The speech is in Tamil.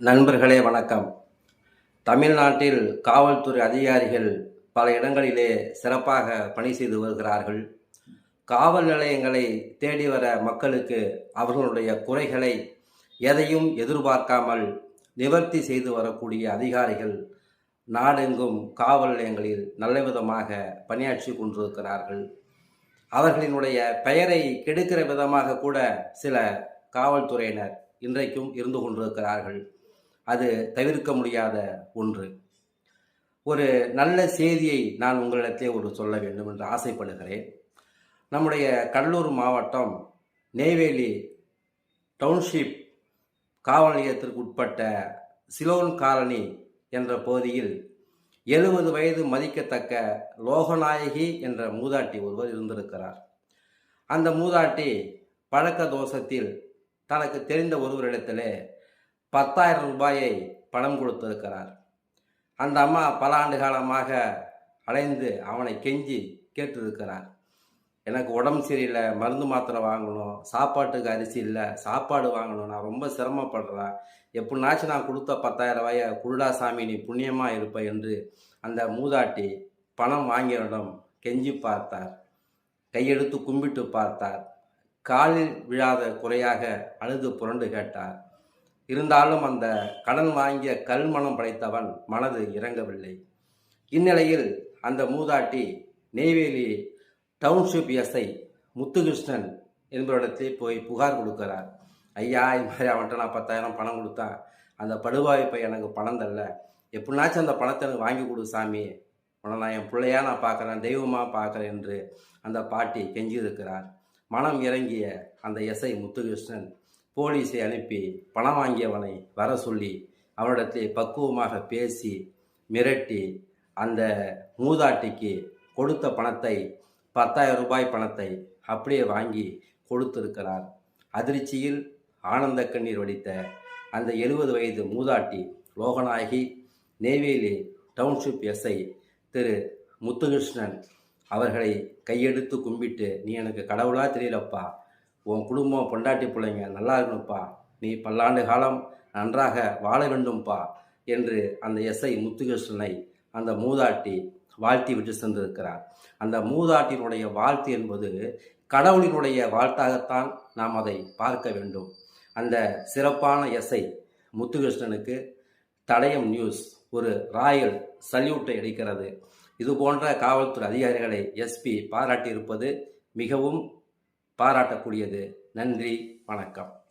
நண்பர்களே வணக்கம். தமிழ்நாட்டில் காவல்துறை அதிகாரிகள் பல இடங்களிலே சிறப்பாக பணி செய்து வருகிறார்கள். காவல் நிலையங்களை தேடி வர மக்களுக்கு அவர்களுடைய குறைகளை எதையும் எதிர்பார்க்காமல் நிவர்த்தி செய்து வரக்கூடிய அதிகாரிகள் நாடெங்கும் காவல் நிலையங்களில் நல்ல விதமாக பணியாற்றி கொண்டிருக்கிறார்கள். அவர்களினுடைய பெயரை கெடுக்கிற விதமாக கூட சில காவல்துறையினர் இன்றைக்கும் இருந்து கொண்டிருக்கிறார்கள். அது தவிர்க்க முடியாத ஒன்று. ஒரு நல்ல செய்தியை நான் உங்களிடத்தே ஒரு சொல்ல வேண்டும் என்று ஆசைப்படுகிறேன். நம்முடைய கடலூர் மாவட்டம் நெய்வேலி டவுன்ஷிப் காவல் நிலையத்திற்கு உட்பட்ட சிலோன் காலனி என்ற பகுதியில் எழுபது வயது மதிக்கத்தக்க லோகநாயகி என்ற மூதாட்டி ஒருவர் இருந்திருக்கிறார். அந்த மூதாட்டி பழக்க தோஷத்தில் தனக்கு தெரிந்த ஒருவரிடத்திலே பத்தாயிரம் ரூபாயை பணம் கொடுத்திருக்கிறார். அந்த அம்மா பல ஆண்டு காலமாக அலைந்து அவனை கெஞ்சி கேட்டிருக்கிறார். எனக்கு உடம்பு சரியில்லை மருந்து மாத்திரை வாங்கணும் சாப்பாட்டுக்கு அரிசி இல்லை சாப்பாடு வாங்கணும் நான் ரொம்ப சிரமப்படுறேன். எப்படினாச்சும் நான் கொடுத்த பத்தாயிரம் ரூபாயை குருடா சாமி நீ புண்ணியமாக இருப்ப என்று அந்த மூதாட்டி பணம் வாங்கியவரிடம் கெஞ்சி பார்த்தார். கையெடுத்து கும்பிட்டு பார்த்தார். காலில் விழாத குறையாக அழுது புரண்டு கேட்டார். இருந்தாலும் அந்த கடன் வாங்கிய கல்மனம் படைத்தவன் மனது இறங்கவில்லை. இந்நிலையில் அந்த மூதாட்டி நெய்வேலி டவுன்ஷிப் எஸ்ஐ முத்துகிருஷ்ணன் என்பவரிடத்தில் போய் புகார் கொடுக்கிறார். ஐயா இது மாதிரி அவன்கிட்ட நான் பத்தாயிரம் பணம் கொடுத்தேன் அந்த படுவாய்ப்பை எனக்கு பணம் தரல. எப்படினாச்சும் அந்த பணத்தை எனக்கு வாங்கி கொடு சாமி. உன்னை நான் என் பிள்ளையா நான் பார்க்குறேன் தெய்வமாக பார்க்குறேன் என்று அந்த பாட்டி கெஞ்சியிருக்கிறார். மனம் இறங்கிய அந்த எஸ்ஐ முத்துகிருஷ்ணன் போலீஸை அனுப்பி பணம் வாங்கியவனை வர சொல்லி அவனிடத்தில் பக்குவமாக பேசி மிரட்டி அந்த மூதாட்டிக்கு கொடுத்த பணத்தை பத்தாயிரம் ரூபாய் பணத்தை அப்படியே வாங்கி கொடுத்திருக்கிறார். அதிர்ச்சியில் ஆனந்த கண்ணீர் வடித்த அந்த எழுபது வயது மூதாட்டி லோகநாயகி நெய்வேலி டவுன்ஷிப் எஸ்ஐ திரு முத்துகிருஷ்ணன் அவர்களை கையெடுத்து கும்பிட்டு நீ எனக்கு கடவுளாக தெரியலப்பா உன் குடும்பம் பொண்டாட்டி பிள்ளைங்க நல்லா இருக்கணும்ப்பா. நீ பல்லாண்டு காலம் நன்றாக வாழ வேண்டும்ப்பா என்று அந்த எஸ்ஐ முத்துகிருஷ்ணனை அந்த மூதாட்டி வாழ்த்தி விட்டு சென்றிருக்கிறார். அந்த மூதாட்டினுடைய வாழ்த்து என்பது கடவுளினுடைய வாழ்த்தாகத்தான் நாம் அதை பார்க்க வேண்டும். அந்த சிறப்பான எஸ்ஐ முத்துகிருஷ்ணனுக்கு தடயம் நியூஸ் ஒரு ராயல் சல்யூட்டை அளிக்கிறது. இது போன்ற காவல்துறை அதிகாரிகளை எஸ்பி பாராட்டியிருப்பது மிகவும் பாராட்டக்கூடியது. நன்றி வணக்கம்.